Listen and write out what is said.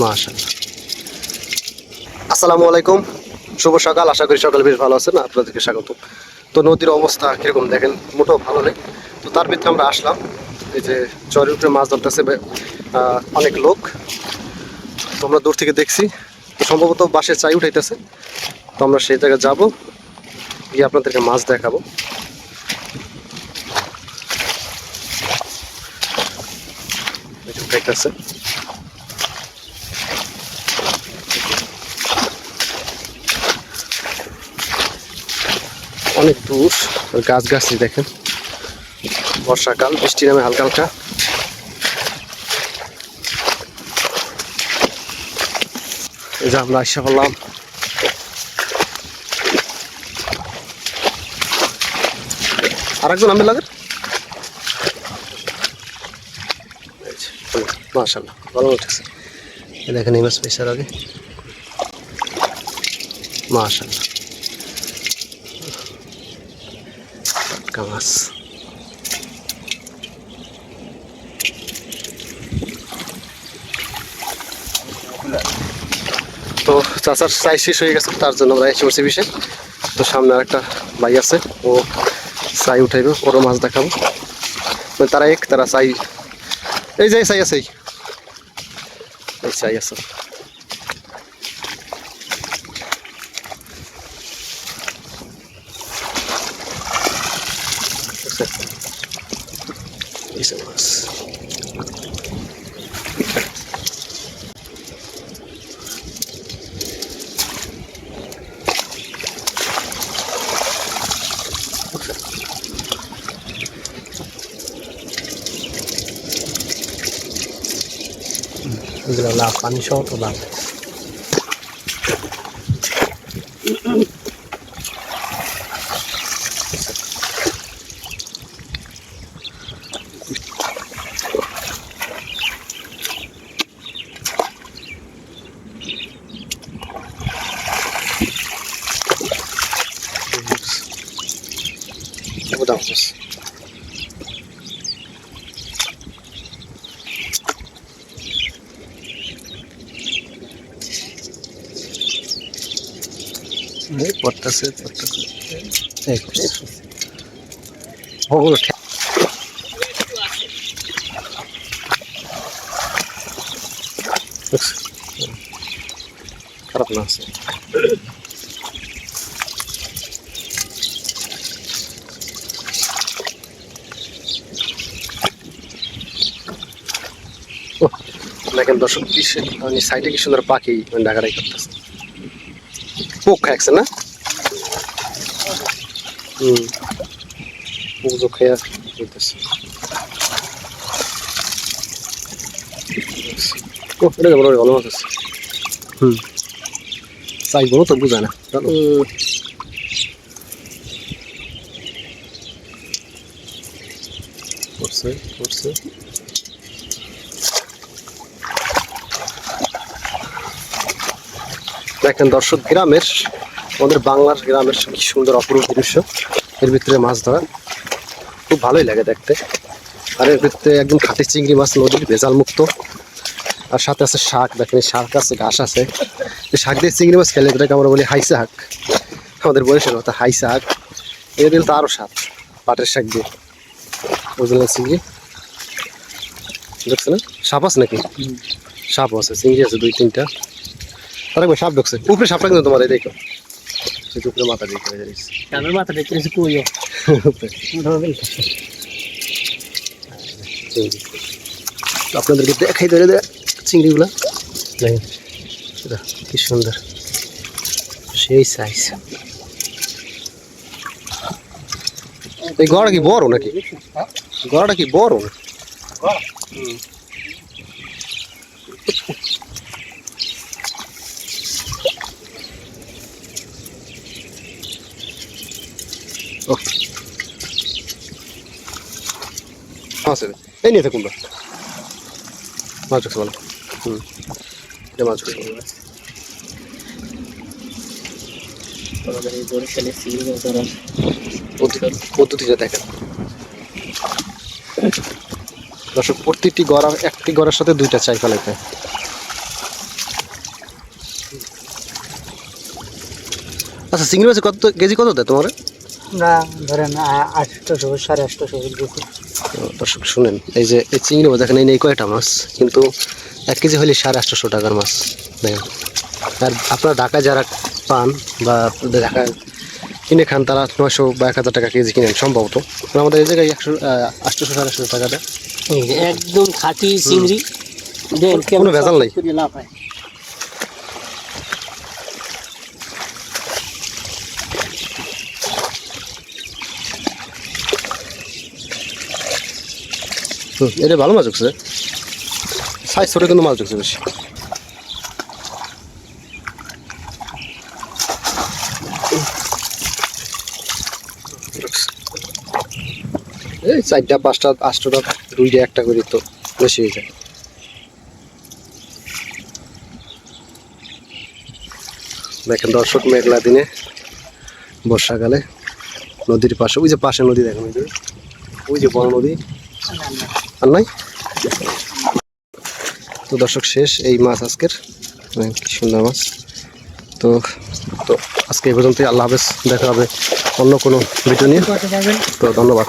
মাশাআল্লাহ। আসসালামু আলাইকুম। শুভ সকাল। আশা করি সকাল বেশ ভালো আছেন। আপনাদেরকে স্বাগত। তো নদীর অবস্থা কীরকম দেখেন? মোটেও ভালো নেই। তো তার ভিতরে আমরা আসলাম। এই যে চরের উপরে মাছ ধরতেছে অনেক লোক। তো আমরা দূর থেকে দেখছি। সম্ভবত বাসে চাই উঠাইতেছে। তো আমরা সেই জায়গায় যাব। গিয়ে আপনাদেরকে মাছ দেখাবো। উঠাইতেছে। অনেক দূর। গাছ গাছই দেখেন। বর্ষাকাল, বৃষ্টি নামে হালকা হালকা এই যে আমরা আসা করলাম আরেকজন আমি লাগে? মাশাল্লাহ ভালো উঠেছে। দেখেন, এই মাছ পয়সার আগে। মাশাল্লাহ টাটকা তো চাচার চাই শেষ হয়ে গেছে, তার জন্য আমরা এসে পড়ছি তো সামনে আরেকটা ভাই আছে, ও চাই উঠাইবে, ওরও মাছ দেখাবো। মানে তারা এক, তারা চাই এই যে চাই আছে। এই চাই আছে। এই যে মাছ এগুলো লাভ পানি সহ তো লাভ Vamos. এই পড়তেছে পড়তেছে এই করছে। ওগুলো ঠিক দেখছ? খারাপ না আছে ওহ, দেখেন দর্শক মানে সাইডে কি সুন্দর পাখি মানে ডাকাডাকি করতেছে। পোক খাইছে না? হুম। পোক তো খেয়ে যেতেছে ও এটা বড় ভালো মাছ আছে। হুম। সাইজ বড় তো বুঝায় না। করছে। দেখেন দর্শক গ্রামের আমাদের বাংলার গ্রামের কি সুন্দর অপরূপ দৃশ্য। এর ভিতরে মাছ ধরা খুব ভালোই লাগে দেখতে। আর এর ভিতরে একদম খাঁটি চিংড়ি মাছ নদীর ভেজাল মুক্ত। আর সাথে আছে শাক দেখেন শাক আছে ঘাস আছে। এই শাক দিয়ে চিংড়ি মাছ খেলে এটাকে আমরা বলি হাই শাক। আমাদের বয়সের কথা হাই শাক। এটা দিলে তো আরও স্বাদ পাটের শাক দিয়ে। বুঝলেন চিংড়ি। দেখছে না সাপ আছে নাকি? সাপ আছে চিংড়ি আছে দুই তিনটা। তার একবার সাপ ঢুকছে? উপরে সাপটা কিন্তু তোমার এই দেখো। উপরে মাথা করে যাইছে কানের মাথা দেখতে এসে কইও আপনাদেরকে দেখাই ধরে দেয় চিংড়িগুলা। কি সুন্দর। সেই সাইজ এই গড়া কি বড় নাকি? গড়াটা কি বড়? ওকে হ্যাঁ স্যার এই নিয়ে থাকুন মাছ রাখতে ভালো হুম। মাছ পদ্ধতিটা দেখেন। দর্শক প্রত্যেকটি গড়া একটি গড়ার সাথে দুইটা চাই ফেলাইতে। আচ্ছা চিংড়ি মাছ কত কেজি কত দেয় তোমার? আমরা ধরেন আটশোশো সাড়ে আটশোশো গেছি দর্শক শুনেন এই যে এই চিংড়ি মাছ দেখেন এই নেই কয়টা মাছ? কিন্তু এক কেজি হলে সাড়ে আটশোশো টাকার মাছ দেখেন। আর আপনারা ঢাকায় যারা পান বা ঢাকায় কিনে খান তারা নয়শো বা এক হাজার টাকা কেজি কিনেন সম্ভবত। আমাদের এই জায়গায় একশো আটশোশো সাড়ে আটশো টাকা দেয় এই যে একদম খাঁটি চিংড়ি। কোনো ভেজাল নেই। হুম, এটা ভালো মাছ উঠছে। সাইজ ছোটো কিন্তু মাছ উঠছে বেশি। এই চারটা পাঁচটা আটটা দুইটা একটা করি তো বেশি হয়ে যায়। দেখেন দর্শক মেঘলা দিনে বর্ষাকালে নদীর পাশে ওই যে পাশে নদী দেখেন ওই যে ওই যে বড় নদী। আর নাই তো দর্শক, শেষ এই মাছ আজকের। দেখেন কি সুন্দর মাছ। তো তো আজকে এই পর্যন্তই। আল্লাহ হাফেজ। দেখা হবে অন্য কোনো ভিডিও নিয়ে। তো ধন্যবাদ।